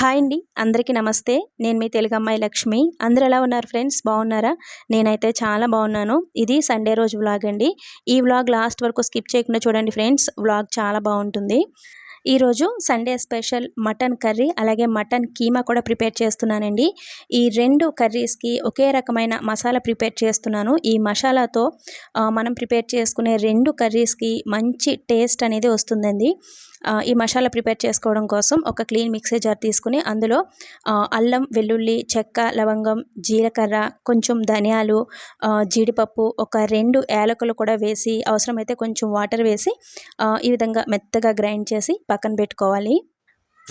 Hi అండి అందరికీ నమస్తే. నేను మీ తెలుగు అమ్మాయి లక్ష్మి. అందరు ఎలా ఉన్నారు ఫ్రెండ్స్? బాగున్నారా? నేనైతే చాలా బాగున్నాను. ఇది సండే రోజు వ్లాగ్ అండి. ఈ వ్లాగ్ లాస్ట్ వరకు స్కిప్ చేయకుండా చూడండి ఫ్రెండ్స్. వ్లాగ్ చాలా బాగుంటుంది. ఈరోజు సండే స్పెషల్ మటన్ కర్రీ అలాగే మటన్ కీమా కూడా ప్రిపేర్ చేస్తున్నానండి. ఈ రెండు కర్రీస్కి ఒకే రకమైన మసాలా ప్రిపేర్ చేస్తున్నాను. ఈ మసాలాతో మనం ప్రిపేర్ చేసుకునే రెండు కర్రీస్కి మంచి టేస్ట్ అనేది వస్తుందండి. ఈ మసాలా ప్రిపేర్ చేసుకోవడం కోసం ఒక క్లీన్ మిక్సీ జార్ తీసుకుని అందులో అల్లం వెల్లుల్లి చెక్క లవంగం జీలకర్ర కొంచెం ధనియాలు జీడిపప్పు ఒక రెండు యాలకులు కూడా వేసి అవసరమైతే కొంచెం వాటర్ వేసి ఈ విధంగా మెత్తగా గ్రైండ్ చేసి పక్కన పెట్టుకోవాలి.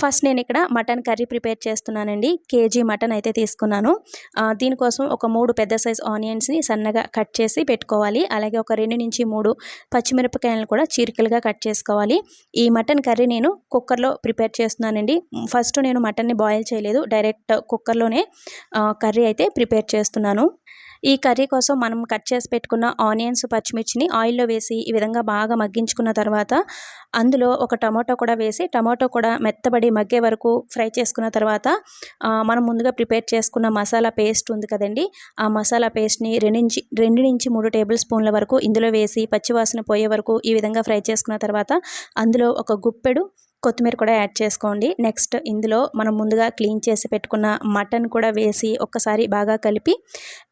ఫస్ట్ నేను ఇక్కడ మటన్ కర్రీ ప్రిపేర్ చేస్తున్నానండి. కేజీ మటన్ అయితే తీసుకున్నాను. దీనికోసం ఒక మూడు పెద్ద సైజ్ ఆనియన్స్ని సన్నగా కట్ చేసి పెట్టుకోవాలి. అలాగే ఒక రెండు నుంచి మూడు పచ్చిమిరపకాయలను కూడా చీరికలుగా కట్ చేసుకోవాలి. ఈ మటన్ కర్రీ నేను కుక్కర్లో ప్రిపేర్ చేస్తున్నానండి. ఫస్ట్ నేను మటన్ని బాయిల్ చేయలేదు. డైరెక్ట్ కుక్కర్లోనే కర్రీ అయితే ప్రిపేర్ చేస్తున్నాను. ఈ కర్రీ కోసం మనం కట్ చేసి పెట్టుకున్న ఆనియన్స్ పచ్చిమిర్చిని ఆయిల్లో వేసి ఈ విధంగా బాగా మగ్గించుకున్న తర్వాత అందులో ఒక టమాటో కూడా వేసి టమాటో కూడా మెత్తబడి మగ్గే వరకు ఫ్రై చేసుకున్న తర్వాత మనం ముందుగా ప్రిపేర్ చేసుకున్న మసాలా పేస్ట్ ఉంది కదండి. ఆ మసాలా పేస్ట్ని రెండు నుంచి రెండు నుంచి మూడు టేబుల్ స్పూన్ల వరకు ఇందులో వేసి పచ్చివాసన పోయే వరకు ఈ విధంగా ఫ్రై చేసుకున్న తర్వాత అందులో ఒక గుప్పెడు కొత్తిమీర కూడా యాడ్ చేసుకోండి. నెక్స్ట్ ఇందులో మనం ముందుగా క్లీన్ చేసి పెట్టుకున్న మటన్ కూడా వేసి ఒక్కసారి బాగా కలిపి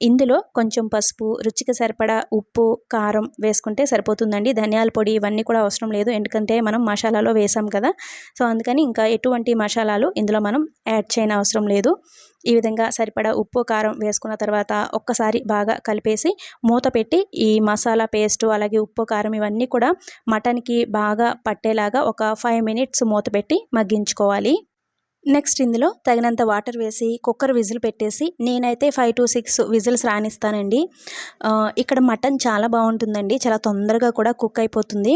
ఇందులో కొంచెం పసుపు రుచికి సరిపడా ఉప్పు కారం వేసుకుంటే సరిపోతుందండి. ధనియాల పొడి ఇవన్నీ కూడా అవసరం లేదు. ఎందుకంటే మనం మసాలాలో వేసాం కదా. సో అందుకని ఇంకా ఎటువంటి మసాలాలు ఇందులో మనం యాడ్ చేయని అవసరం లేదు. ఈ విధంగా సరిపడా ఉప్పు కారం వేసుకున్న తర్వాత ఒక్కసారి బాగా కలిపేసి మూత పెట్టి ఈ మసాలా పేస్ట్ అలాగే ఉప్పు కారం ఇవన్నీ కూడా మటన్కి బాగా పట్టేలాగా ఒక ఫైవ్ మినిట్స్ మూత పెట్టి మగ్గించుకోవాలి. నెక్స్ట్ ఇందులో తగినంత వాటర్ వేసి కుక్కర్ విజిల్ పెట్టేసి నేనైతే ఫైవ్ టు సిక్స్ విజిల్స్ రాణిస్తానండి ఇక్కడ మటన్ చాలా బాగుంటుందండి. చాలా తొందరగా కూడా కుక్ అయిపోతుంది.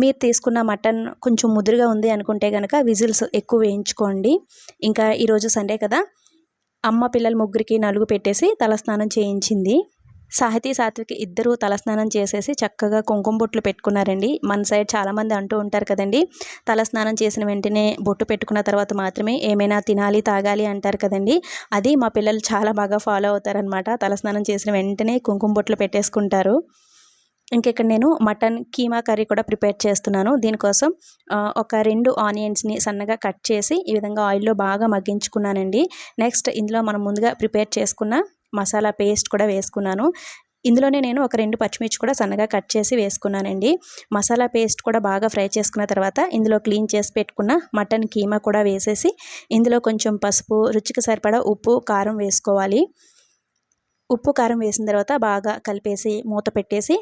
మీరు తీసుకున్న మటన్ కొంచెం ముదురుగా ఉంది అనుకుంటే కనుక విజిల్స్ ఎక్కువ వేయించుకోండి. ఇంకా ఈరోజు సండే కదా. అమ్మ పిల్లల ముగ్గురికి నలుగు పెట్టేసి తలస్నానం చేయించింది. సాహితీ సాత్విక్ ఇద్దరు తలస్నానం చేసేసి చక్కగా కుంకుమ బొట్లు పెట్టుకున్నారండి. మన సైడ్ చాలామంది అంటూ ఉంటారు కదండి తలస్నానం చేసిన వెంటనే బొట్టు పెట్టుకున్న తర్వాత మాత్రమే ఏమైనా తినాలి తాగాలి అంటారు కదండి. అది మా పిల్లలు చాలా బాగా ఫాలో అవుతారనమాట తలస్నానం చేసిన వెంటనే కుంకుమ బొట్లు పెట్టేసుకుంటారు. ఇంకెక్కడ నేను మటన్ కీమా కర్రీ కూడా ప్రిపేర్ చేస్తున్నాను. దీనికోసం ఒక రెండు ఆనియన్స్ని సన్నగా కట్ చేసి ఈ విధంగా ఆయిల్లో బాగా మగ్గించుకున్నానండి. నెక్స్ట్ ఇందులో మనం ముందుగా ప్రిపేర్ చేసుకున్న మసాలా పేస్ట్ కూడా వేసుకున్నాను. ఇందులోనే నేను ఒక రెండు పచ్చిమిర్చి కూడా సన్నగా కట్ చేసి వేసుకున్నానండి. మసాలా పేస్ట్ కూడా బాగా ఫ్రై చేసుకున్న తర్వాత ఇందులో క్లీన్ చేసి పెట్టుకున్న మటన్ కీమా కూడా వేసేసి ఇందులో కొంచెం పసుపు రుచికి సరిపడా ఉప్పు కారం వేసుకోవాలి. ఉప్పు కారం వేసిన తర్వాత బాగా కలిపేసి మూత పెట్టేసి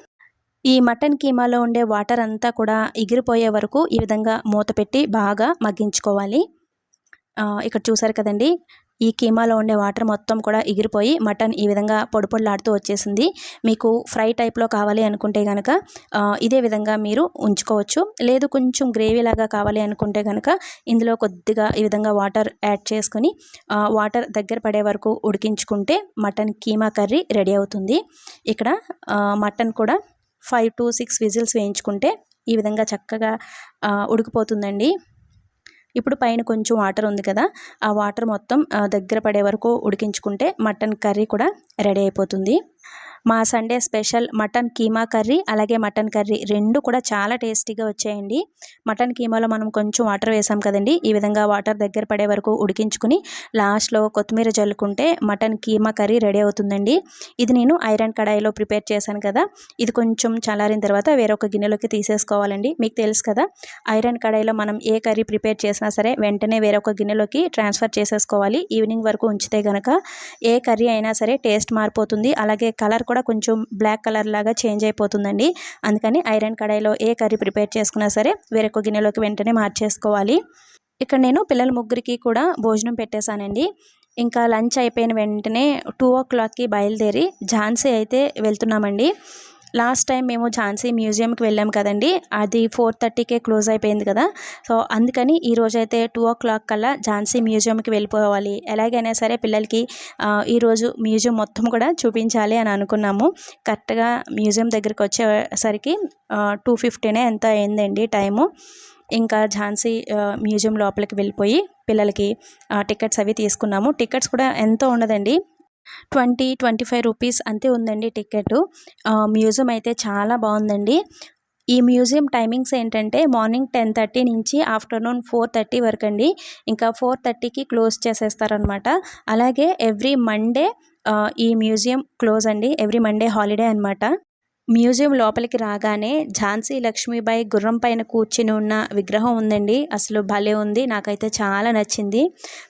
ఈ మటన్ కీమాలో ఉండే వాటర్ అంతా కూడా ఎగిరిపోయే వరకు ఈ విధంగా మూత పెట్టి బాగా మగ్గించుకోవాలి. ఇక్కడ చూసారు కదండి ఈ కీమాలో ఉండే వాటర్ మొత్తం కూడా ఎగిరిపోయి మటన్ ఈ విధంగా పొడిపొడిలాడుతూ వచ్చేసింది. మీకు ఫ్రై టైప్లో కావాలి అనుకుంటే కనుక ఇదే విధంగా మీరు ఉంచుకోవచ్చు. లేదు కొంచెం గ్రేవీ లాగా కావాలి అనుకుంటే కనుక ఇందులో కొద్దిగా ఈ విధంగా వాటర్ యాడ్ చేసుకొని వాటర్ దగ్గర పడే వరకు ఉడికించుకుంటే మటన్ కీమా కర్రీ రెడీ అవుతుంది. ఇక్కడ మటన్ కూడా ఫైవ్ టు సిక్స్ విజిల్స్ వేయించుకుంటే ఈ విధంగా చక్కగా ఉడికిపోతుందండి. ఇప్పుడు పైన కొంచెం వాటర్ ఉంది కదా ఆ వాటర్ మొత్తం దగ్గర పడే వరకు ఉడికించుకుంటే మటన్ కర్రీ కూడా రెడీ అయిపోతుంది. మా Sunday special mutton keema curry అలాగే మటన్ కర్రీ రెండు కూడా చాలా టేస్టీగా వచ్చాయండి. మటన్ కీమాలో మనం కొంచెం వాటర్ వేసాం కదండి. ఈ విధంగా వాటర్ దగ్గర పడే వరకు ఉడికించుకుని లాస్ట్లో కొత్తిమీర జల్లుకుంటే మటన్ కీమా కర్రీ రెడీ అవుతుందండి. ఇది నేను ఐరన్ కడాయిలో ప్రిపేర్ చేశాను కదా. ఇది కొంచెం చల్లారిన తర్వాత వేరొక గిన్నెలోకి తీసేసుకోవాలండి. మీకు తెలుసు కదా ఐరన్ కడాయిలో మనం ఏ కర్రీ ప్రిపేర్ చేసినా సరే వెంటనే వేరొక గిన్నెలోకి ట్రాన్స్ఫర్ చేసేసుకోవాలి. ఈవినింగ్ వరకు ఉంచితే గనక ఏ కర్రీ అయినా సరే టేస్ట్ మారిపోతుంది. అలాగే కలర్ కూడా కొంచెం బ్లాక్ కలర్ లాగా చేంజ్ అయిపోతుందండి. అందుకని ఐరన్ కడాయిలో ఏ కర్రీ ప్రిపేర్ చేసుకున్నా సరే వేరొక గిన్నెలోకి వెంటనే మార్చేసుకోవాలి. ఇక్కడ నేను పిల్లల ముగ్గురికి కూడా భోజనం పెట్టేశానండి. ఇంకా లంచ్ అయిపోయిన వెంటనే టూ ఓ క్లాక్కి బయలుదేరి ఝాన్సీ అయితే వెళ్తున్నామండి. లాస్ట్ టైం మేము ఝాన్సీ మ్యూజియంకి వెళ్ళాం కదండి. అది ఫోర్ థర్టీకే క్లోజ్ అయిపోయింది కదా. సో అందుకని ఈ రోజైతే టూ ఓ క్లాక్ కల్లా ఝాన్సీ మ్యూజియంకి వెళ్ళిపోవాలి. ఎలాగైనా సరే పిల్లలకి ఈరోజు మ్యూజియం మొత్తం కూడా చూపించాలి అని అనుకున్నాము. కరెక్ట్గా మ్యూజియం దగ్గరికి వచ్చేసరికి టూ ఫిఫ్టీనే ఎంత అయిందండి టైము. ఇంకా ఝాన్సీ మ్యూజియం లోపలికి వెళ్ళిపోయి పిల్లలకి టికెట్స్ అవి తీసుకున్నాము. టికెట్స్ కూడా ఎంతో ఉండదండి. ట్వంటీ ట్వంటీ ఫైవ్ రూపీస్ అంతే ఉందండి టికెట్. మ్యూజియం అయితే చాలా బాగుందండి. ఈ మ్యూజియం టైమింగ్స్ ఏంటంటే మార్నింగ్ టెన్ థర్టీ నుంచి ఆఫ్టర్నూన్ ఫోర్ థర్టీ వరకు అండి ఇంకా ఫోర్ థర్టీకి క్లోజ్ చేసేస్తారనమాట అలాగే ఎవ్రీ మండే ఈ మ్యూజియం క్లోజ్ అండి. ఎవ్రీ మండే హాలిడే అనమాట మ్యూజియం లోపలికి రాగానే ఝాన్సీ లక్ష్మీబాయి గుర్రం పైన కూర్చుని ఉన్న విగ్రహం ఉందండి. అసలు భలే ఉంది. నాకైతే చాలా నచ్చింది.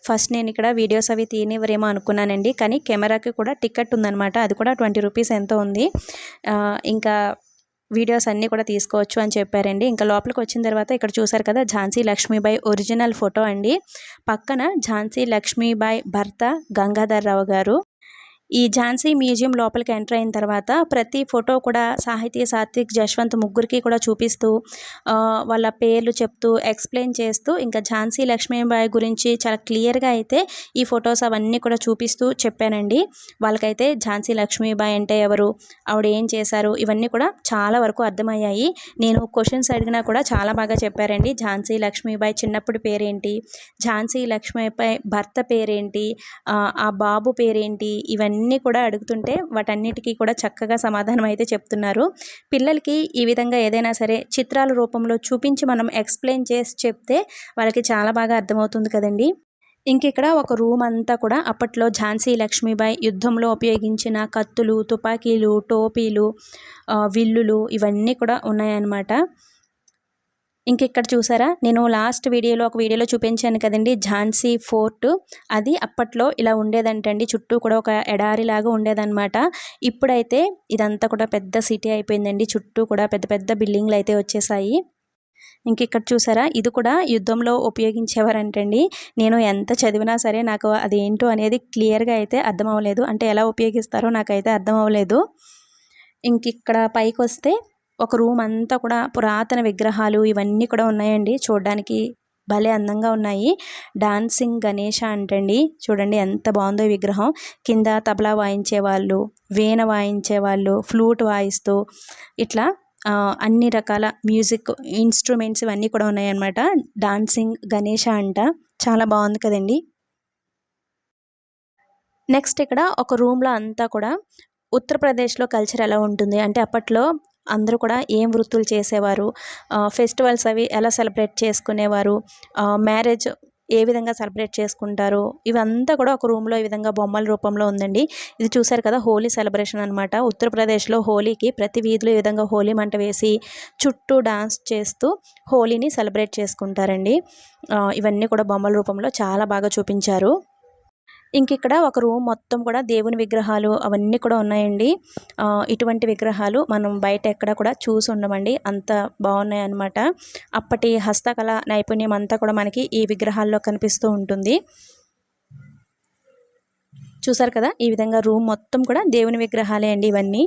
ఫస్ట్ నేను ఇక్కడ వీడియోస్ అవి తీనివ్వరేమో అనుకున్నానండి. కానీ కెమెరాకి కూడా టికెట్ ఉందనమాట అది కూడా ట్వంటీ రూపీస్ ఎంతో ఉంది. ఇంకా వీడియోస్ అన్నీ కూడా తీసుకోవచ్చు అని చెప్పారండి. ఇంకా లోపలికి వచ్చిన తర్వాత ఇక్కడ చూసారు కదా ఝాన్సీ లక్ష్మీబాయి ఒరిజినల్ ఫోటో అండి. పక్కన ఝాన్సీ లక్ష్మీబాయి భర్త గంగాధర్ రావు గారు ఈ ఝాన్సీ మ్యూజియం లోపలికి ఎంటర్ అయిన తర్వాత ప్రతి ఫోటో కూడా సాహితీ సాత్విక్ జశ్వంత్ ముగ్గురికి కూడా చూపిస్తూ వాళ్ళ పేర్లు చెప్తూ ఎక్స్ప్లెయిన్ చేస్తూ ఇంకా ఝాన్సీ లక్ష్మీబాయి గురించి చాలా క్లియర్గా అయితే ఈ ఫొటోస్ అవన్నీ కూడా చూపిస్తూ చెప్పానండి. వాళ్ళకైతే ఝాన్సీ లక్ష్మీబాయి అంటే ఎవరు ఆవిడ ఏం చేశారు ఇవన్నీ కూడా చాలా వరకు అర్థమయ్యాయి. నేను క్వశ్చన్స్ అడిగినా కూడా చాలా బాగా చెప్పారండి. ఝాన్సీ లక్ష్మీబాయి చిన్నప్పుడు పేరేంటి? ఝాన్సీ లక్ష్మీబాయి భర్త పేరేంటి? ఆ బాబు పేరేంటి? ఇవన్నీ అన్నీ కూడా అడుగుతుంటే వాటన్నిటికీ కూడా చక్కగా సమాధానం అయితే చెప్తున్నారు. పిల్లలకి ఈ విధంగా ఏదైనా సరే చిత్రాల రూపంలో చూపించి మనం ఎక్స్ప్లెయిన్ చేసి చెప్తే వాళ్ళకి చాలా బాగా అర్థమవుతుంది కదండి. ఇంక ఇక్కడ ఒక రూమ్ అంతా కూడా అప్పట్లో ఝాన్సీ లక్ష్మీబాయి యుద్ధంలో ఉపయోగించిన కత్తులు తుపాకీలు టోపీలు విల్లులు ఇవన్నీ కూడా ఉన్నాయన్నమాట. ఇంక ఇక్కడ చూసారా? నేను లాస్ట్ వీడియోలో ఒక వీడియోలో చూపించాను కదండి. ఝాన్సీ ఫోర్ట్. అది అప్పట్లో ఇలా ఉండేదంటండి. చుట్టూ కూడా ఒక ఎడారిలాగా ఉండేదన్నమాట. ఇప్పుడైతే ఇదంతా కూడా పెద్ద సిటీ అయిపోయిందండి. చుట్టూ కూడా పెద్ద పెద్ద బిల్డింగ్లు అయితే వచ్చేసాయి. ఇంక ఇక్కడ చూసారా? ఇది కూడా యుద్ధంలో ఉపయోగించేవారంటండి. నేను ఎంత చదివినా సరే నాకు అదేంటో అనేది క్లియర్గా అయితే అర్థం అవ్వలేదు అంటే ఎలా ఉపయోగిస్తారో నాకైతే అర్థం అవ్వలేదు ఇంక ఇక్కడ పైకి వస్తే ఒక రూమ్ అంతా కూడా పురాతన విగ్రహాలు ఇవన్నీ కూడా ఉన్నాయండి. చూడడానికి భలే అందంగా ఉన్నాయి. డాన్సింగ్ గణేష అంటండి. చూడండి ఎంత బాగుందో ఈ విగ్రహం. కింద తబలా వాయించే వాళ్ళు వీణ వాయించే వాళ్ళు ఫ్లూట్ వాయిస్తూ ఇట్లా అన్ని రకాల మ్యూజిక్ ఇన్స్ట్రుమెంట్స్ ఇవన్నీ కూడా ఉన్నాయన్నమాట. డాన్సింగ్ గణేష అంట. చాలా బాగుంది కదండి. నెక్స్ట్ ఇక్కడ ఒక రూమ్లో అంతా కూడా ఉత్తరప్రదేశ్లో కల్చర్ ఎలా ఉంటుంది? అంటే అప్పట్లో అందరూ కూడా ఏం వృత్తులు చేసేవారు? ఫెస్టివల్స్ అవి ఎలా సెలబ్రేట్ చేసుకునేవారు? మ్యారేజ్ ఏ విధంగా సెలబ్రేట్ చేసుకుంటారు? ఇవంతా కూడా ఒక రూమ్లో ఈ విధంగా బొమ్మల రూపంలో ఉందండి. ఇది చూసారు కదా హోలీ సెలబ్రేషన్ అనమాట ఉత్తరప్రదేశ్లో హోలీకి ప్రతి వీధిలో ఈ విధంగా హోలీ మంట వేసి చుట్టూ డాన్స్ చేస్తూ హోలీని సెలబ్రేట్ చేసుకుంటారండి. ఇవన్నీ కూడా బొమ్మల రూపంలో చాలా బాగా చూపించారు. ఇంక ఇక్కడ ఒక రూమ్ మొత్తం కూడా దేవుని విగ్రహాలు అవన్నీ కూడా ఉన్నాయండి. ఇటువంటి విగ్రహాలు మనం బయట ఎక్కడ కూడా చూసి ఉండమండి. అంత బాగున్నాయి అన్నమాట అప్పటి హస్తకళ నైపుణ్యం అంతా కూడా మనకి ఈ విగ్రహాల్లో కనిపిస్తూ ఉంటుంది. చూసారు కదా? ఈ విధంగా రూమ్ మొత్తం కూడా దేవుని విగ్రహాలే అండి ఇవన్నీ.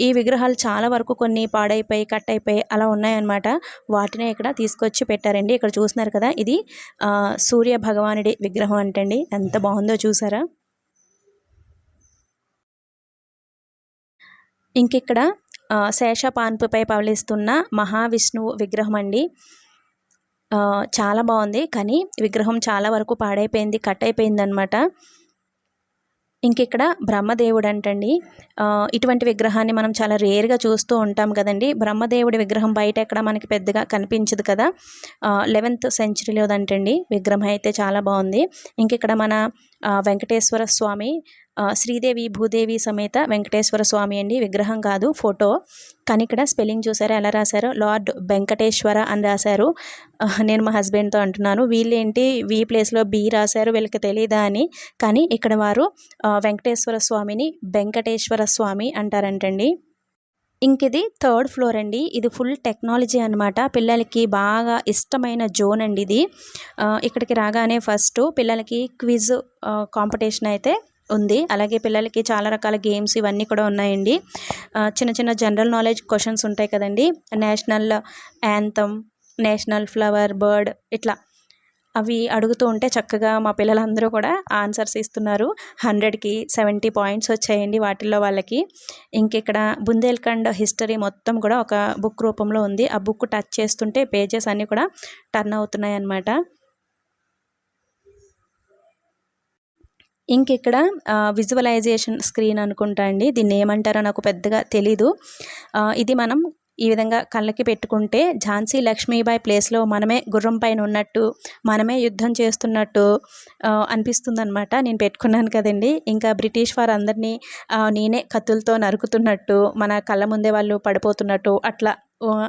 ఈ విగ్రహాలు చాలా వరకు కొన్ని పాడైపోయి కట్ అయిపోయి అలా ఉన్నాయన్నమాట. వాటినే ఇక్కడ తీసుకొచ్చి పెట్టారండి. ఇక్కడ చూస్తున్నారు కదా? ఇది సూర్య భగవానుడి విగ్రహం అంటండి. ఎంత బాగుందో చూసారా? ఇంకిక్కడ శేషపాన్పుపై పవలిస్తున్న మహావిష్ణువు విగ్రహం అండి. చాలా బాగుంది. కానీ విగ్రహం చాలా వరకు పాడైపోయింది కట్ అయిపోయింది అనమాట ఇంకిక్కడ బ్రహ్మదేవుడు అంటండి ఇటువంటి విగ్రహాన్ని మనం చాలా రేర్గా చూస్తూ ఉంటాం కదండి. బ్రహ్మదేవుడి విగ్రహం బయట ఎక్కడ మనకి పెద్దగా కనిపించదు కదా. లెవెన్త్ సెంచరీలోదంటండి విగ్రహం అయితే చాలా బాగుంది. ఇంకిక్కడ మన వెంకటేశ్వర స్వామి శ్రీదేవి భూదేవి సమేత వెంకటేశ్వర స్వామి అండి. విగ్రహం కాదు ఫోటో. కానీ ఇక్కడ స్పెల్లింగ్ చూసారా ఎలా రాశారో? లార్డ్ వెంకటేశ్వర అని రాశారు. నేను మా హస్బెండ్తో అంటున్నాను వీళ్ళేంటి వీ ప్లేస్లో బి రాశారు వీళ్ళకి తెలియదా అని. కానీ ఇక్కడ వారు వెంకటేశ్వర స్వామిని వెంకటేశ్వర స్వామి అంటారంటండి. ఇంక ఇది థర్డ్ ఫ్లోర్ అండి. ఇది ఫుల్ టెక్నాలజీ అనమాట పిల్లలకి బాగా ఇష్టమైన జోన్ అండి ఇది. ఇక్కడికి రాగానే ఫస్ట్ పిల్లలకి క్విజ్ కాంపిటీషన్ అయితే ఉంది. అలాగే పిల్లలకి చాలా రకాల గేమ్స్ ఇవన్నీ కూడా ఉన్నాయండి. చిన్న చిన్న జనరల్ నాలెడ్జ్ క్వశ్చన్స్ ఉంటాయి కదండి. National anthem national flower bird ఇట్లా. అవి అడుగుతూ ఉంటే చక్కగా మా పిల్లలందరూ కూడా ఆన్సర్స్ ఇస్తున్నారు. హండ్రెడ్కి సెవెంటీ పాయింట్స్ వచ్చాయండి వాటిల్లో వాళ్ళకి. ఇంకిక్కడ బుందేల్ఖండ్ హిస్టరీ మొత్తం కూడా ఒక బుక్ రూపంలో ఉంది. ఆ బుక్ టచ్ చేస్తుంటే పేజెస్ అన్నీ కూడా టర్న్ అవుతున్నాయి అన్నమాట ఇంక ఇక్కడ విజువలైజేషన్ స్క్రీన్ అనుకుంటా అండి. దీన్ని ఏమంటారో నాకు పెద్దగా తెలీదు. ఇది మనం ఈ విధంగా కళ్ళకి పెట్టుకుంటే ఝాన్సీ లక్ష్మీబాయి ప్లేస్లో మనమే గుర్రం పైన ఉన్నట్టు మనమే యుద్ధం చేస్తున్నట్టు అనిపిస్తుంది అనమాట నేను పెట్టుకున్నాను కదండి. ఇంకా బ్రిటిష్ వారు అందరినీ నేనే కత్తులతో నరుకుతున్నట్టు మన కళ్ళ ముందే వాళ్ళు పడిపోతున్నట్టు అట్లా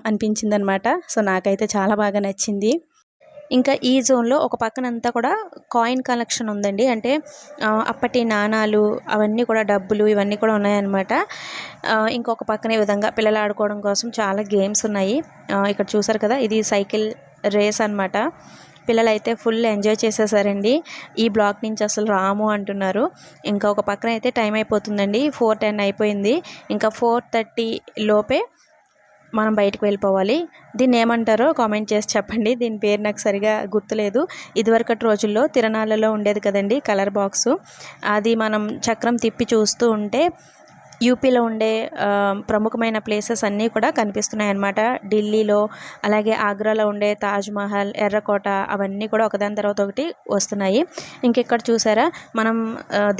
అనిపించింది అనమాట సో నాకైతే చాలా బాగా నచ్చింది. ఇంకా ఈ జోన్లో ఒక పక్కనంతా కూడా కాయిన్ కలెక్షన్ ఉందండి. అంటే అప్పటి నాణాలు అవన్నీ కూడా డబ్బులు ఇవన్నీ కూడా ఉన్నాయన్నమాట. ఇంకొక పక్కనే విధంగా పిల్లలు ఆడుకోవడం కోసం చాలా గేమ్స్ ఉన్నాయి. ఇక్కడ చూసారు కదా ఇది సైకిల్ రేస్ అన్నమాట. పిల్లలు అయితే ఫుల్ ఎంజాయ్ చేసేసారండి. ఈ బ్లాక్ నుంచి అసలు రాము అంటున్నారు. ఇంకా ఒక పక్కన అయితే టైం అయిపోతుందండి. ఫోర్ టెన్ అయిపోయింది. ఇంకా ఫోర్ థర్టీ లోపే మనం బయటకు వెళ్ళిపోవాలి. దీన్ని ఏమంటారో కామెంట్ చేసి చెప్పండి. దీని పేరు నాకు సరిగా గుర్తులేదు. ఇదివరకటి రోజుల్లో తిరణాలలో ఉండేది కదండి కలర్ బాక్సు. అది మనం చక్రం తిప్పి చూస్తూ ఉంటే యూపీలో ఉండే ప్రముఖమైన ప్లేసెస్ అన్నీ కూడా కనిపిస్తున్నాయి అన్నమాట ఢిల్లీలో అలాగే ఆగ్రాలో ఉండే తాజ్మహల్ ఎర్రకోట అవన్నీ కూడా ఒకదాని తర్వాత ఒకటి వస్తున్నాయి. ఇంకెక్కడ చూసారా? మనం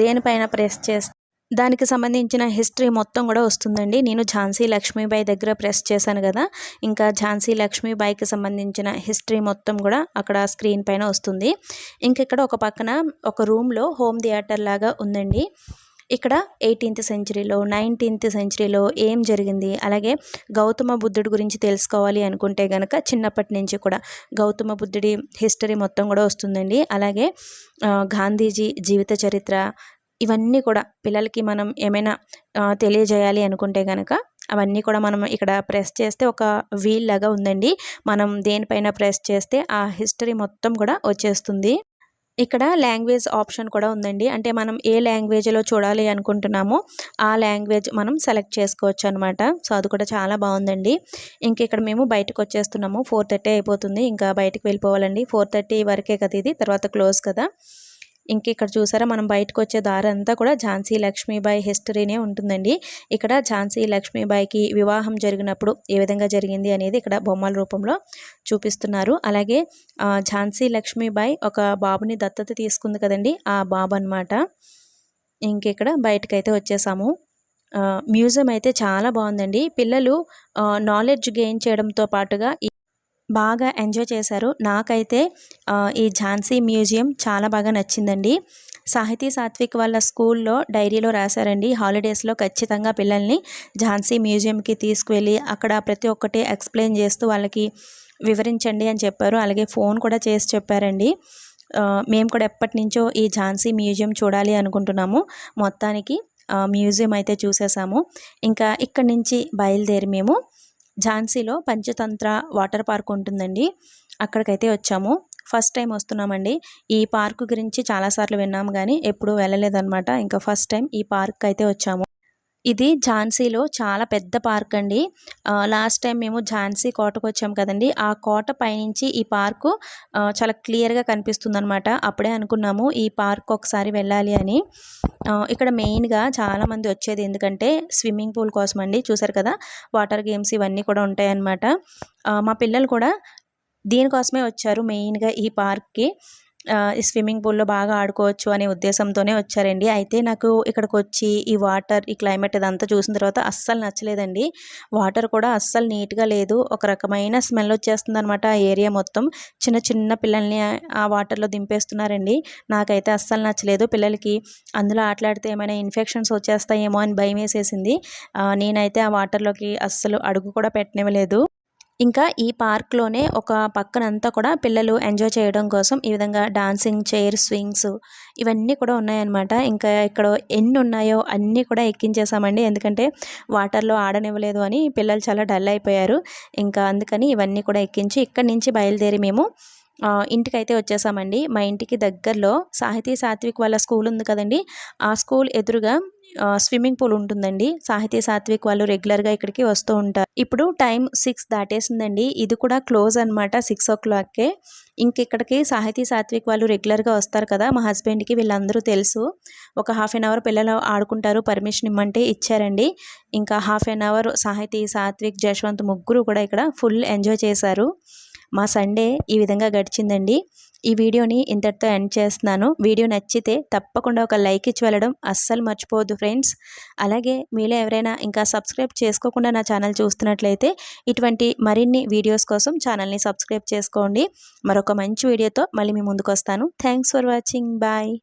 దేనిపైన ప్రెస్ చేస్తే దానికి సంబంధించిన హిస్టరీ మొత్తం కూడా వస్తుందండి. నేను ఝాన్సీ లక్ష్మీబాయి దగ్గర ప్రెస్ చేశాను కదా. ఇంకా ఝాన్సీ లక్ష్మీబాయికి సంబంధించిన హిస్టరీ మొత్తం కూడా అక్కడ స్క్రీన్ పైన వస్తుంది. ఇంక ఇక్కడ ఒక పక్కన ఒక రూమ్లో హోమ్ థియేటర్ లాగా ఉందండి. ఇక్కడ ఎయిటీన్త్ సెంచరీలో నైన్టీన్త్ సెంచరీలో ఏం జరిగింది? అలాగే గౌతమ బుద్ధుడి గురించి తెలుసుకోవాలి అనుకుంటే గనక చిన్నప్పటి నుంచి కూడా గౌతమ బుద్ధుడి హిస్టరీ మొత్తం కూడా వస్తుందండి. అలాగే గాంధీజీ జీవిత చరిత్ర ఇవన్నీ కూడా పిల్లలకి మనం ఏమైనా తెలియజేయాలి అనుకుంటే కనుక అవన్నీ కూడా మనం ఇక్కడ ప్రెస్ చేస్తే ఒక వీల్ లాగా ఉందండి. మనం దేనిపైన ప్రెస్ చేస్తే ఆ హిస్టరీ మొత్తం కూడా వచ్చేస్తుంది. ఇక్కడ లాంగ్వేజ్ ఆప్షన్ కూడా ఉందండి. అంటే మనం ఏ లాంగ్వేజ్లో చూడాలి అనుకుంటున్నామో ఆ లాంగ్వేజ్ మనం సెలెక్ట్ చేసుకోవచ్చు అనమాట సో అది కూడా చాలా బాగుందండి. ఇంక ఇక్కడ మేము బయటకు వచ్చేస్తున్నాము. ఫోర్ థర్టీ అయిపోతుంది. ఇంకా బయటకు వెళ్ళిపోవాలండి. ఫోర్ థర్టీ వరకే కదా ఇది. తర్వాత క్లోజ్ కదా. ఇంక ఇక్కడ చూసారా మనం బయటకు వచ్చే దారి అంతా కూడా ఝాన్సీ లక్ష్మీబాయి హిస్టరీనే ఉంటుందండి. ఇక్కడ ఝాన్సీ లక్ష్మీబాయికి వివాహం జరిగినప్పుడు ఏ విధంగా జరిగింది అనేది ఇక్కడ బొమ్మల రూపంలో చూపిస్తున్నారు. అలాగే ఝాన్సీ లక్ష్మీబాయి ఒక బాబుని దత్తత తీసుకుంది కదండి ఆ బాబు అనమాట ఇంకెక్కడ బయటకైతే వచ్చేసాము. మ్యూజియం అయితే చాలా బాగుందండి. పిల్లలు నాలెడ్జ్ గెయిన్ చేయడంతో పాటుగా బాగా ఎంజాయ్ చేశారు. నాకైతే ఈ ఝాన్సీ మ్యూజియం చాలా బాగా నచ్చిందండి. సాహితీ సాత్విక్ వాళ్ళ స్కూల్లో డైరీలో రాశారండి హాలిడేస్లో ఖచ్చితంగా పిల్లల్ని ఝాన్సీ మ్యూజియంకి తీసుకువెళ్ళి అక్కడ ప్రతి ఒక్కటి ఎక్స్ప్లెయిన్ చేస్తూ వాళ్ళకి వివరించండి అని చెప్పారు. అలాగే ఫోన్ కూడా చేసి చెప్పారండి. మేము కూడా ఎప్పటి నుంచో ఈ ఝాన్సీ మ్యూజియం చూడాలి అనుకుంటున్నాము. మొత్తానికి మ్యూజియం అయితే చూసేసాము. ఇంకా ఇక్కడి నుంచి బయలుదేరి మేము ఝాన్సీలో పంచతంత్ర వాటర్ పార్క్ ఉంటుందండి. అక్కడికైతే వచ్చాము. ఫస్ట్ టైం వస్తున్నామండి. ఈ పార్క్ గురించి చాలాసార్లు విన్నాము కానీ ఎప్పుడూ వెళ్ళలేదన్నమాట. ఇంకా ఫస్ట్ టైం ఈ పార్క్ అయితే వచ్చాము. ఇది ఝాన్సీలో చాలా పెద్ద పార్క్ అండి. లాస్ట్ టైం మేము ఝాన్సీ కోటకు వచ్చాం కదండి. ఆ కోట పైనుంచి ఈ పార్కు చాలా క్లియర్గా కనిపిస్తుంది అనమాట అప్పుడే అనుకున్నాము ఈ పార్క్ ఒకసారి వెళ్ళాలి అని. ఇక్కడ మెయిన్గా చాలామంది వచ్చేది ఎందుకంటే స్విమ్మింగ్ పూల్ కోసం అండి. చూసారు కదా? వాటర్ గేమ్స్ ఇవన్నీ కూడా ఉంటాయన్నమాట. మా పిల్లలు కూడా దీనికోసమే వచ్చారు మెయిన్గా ఈ పార్క్కి. ఈ స్విమ్మింగ్ పూల్లో బాగా ఆడుకోవచ్చు అనే ఉద్దేశంతోనే వచ్చారండి. అయితే నాకు ఇక్కడికి వచ్చి ఈ వాటర్ ఈ క్లైమేట్ ఇదంతా చూసిన తర్వాత అస్సలు నచ్చలేదండి. వాటర్ కూడా అస్సలు నీట్గా లేదు. ఒక రకమైన స్మెల్ వచ్చేస్తుంది అనమాట ఆ ఏరియా మొత్తం. చిన్న చిన్న పిల్లల్ని ఆ- వాటర్లో దింపేస్తున్నారండి. నాకైతే అస్సలు నచ్చలేదు పిల్లలకి. అందులో ఆటలాడితే ఏమైనా ఇన్ఫెక్షన్స్ వచ్చేస్తాయేమో అని భయం వేసేసింది నేనైతే ఆ వాటర్లోకి అస్సలు అడుగు కూడా పెట్టనివ్వలేదు. ఇంకా ఈ పార్క్లోనే ఒక పక్కనంతా కూడా పిల్లలు ఎంజాయ్ చేయడం కోసం ఈ విధంగా డాన్సింగ్ చైర్ స్వింగ్స్ ఇవన్నీ కూడా ఉన్నాయన్నమాట. ఇంకా ఇక్కడ ఎన్ని ఉన్నాయో అన్నీ కూడా ఎక్కించేసామండి. ఎందుకంటే వాటర్లో ఆడనివ్వలేదు అని పిల్లలు చాలా డల్ అయిపోయారు. ఇంకా అందుకని ఇవన్నీ కూడా ఎక్కించి ఇక్కడి నుంచి బయలుదేరి మేము ఇంటికైతే వచ్చేసామండి. మా ఇంటికి దగ్గరలో సాహితీ సాత్విక్ వాళ్ళ స్కూల్ ఉంది కదండి. ఆ స్కూల్ ఎదురుగా స్విమ్మింగ్ పూల్ ఉంటుందండి. సాహితీ సాత్విక్ వాళ్ళు రెగ్యులర్గా ఇక్కడికి వస్తూ ఉంటారు. ఇప్పుడు టైం సిక్స్ దాటేసిందండి. ఇది కూడా క్లోజ్ అనమాట సిక్స్ ఓ క్లాక్కే. ఇంక ఇక్కడికి సాహితీ సాత్విక్ వాళ్ళు రెగ్యులర్గా వస్తారు కదా మా హస్బెండ్కి వీళ్ళందరూ తెలుసు. ఒక హాఫ్ అన్ అవర్ పిల్లలు ఆడుకుంటారు పర్మిషన్ ఇమ్మంటే ఇచ్చారండి. ఇంకా హాఫ్ అన్ అవర్ సాహితీ సాత్విక్ జశ్వంత్ ముగ్గురు కూడా ఇక్కడ ఫుల్ ఎంజాయ్ చేశారు. మా సండే ఈ విధంగా గడిచిందండి. ఈ వీడియోని ఇంతటితో ఎండ్ చేస్తున్నాను. వీడియో నచ్చితే తప్పకుండా ఒక లైక్ ఇచ్చి వెళ్ళడం అస్సలు మర్చిపోవద్దు ఫ్రెండ్స్. అలాగే మీలో ఎవరైనా ఇంకా సబ్స్క్రైబ్ చేసుకోకుండా నా ఛానల్ చూస్తున్నట్లయితే ఇటువంటి మరిన్ని వీడియోస్ కోసం ఛానల్ని సబ్స్క్రైబ్ చేసుకోండి. మరొక మంచి వీడియోతో మళ్ళీ మీ ముందుకు వస్తాను. Thanks for watching. బాయ్.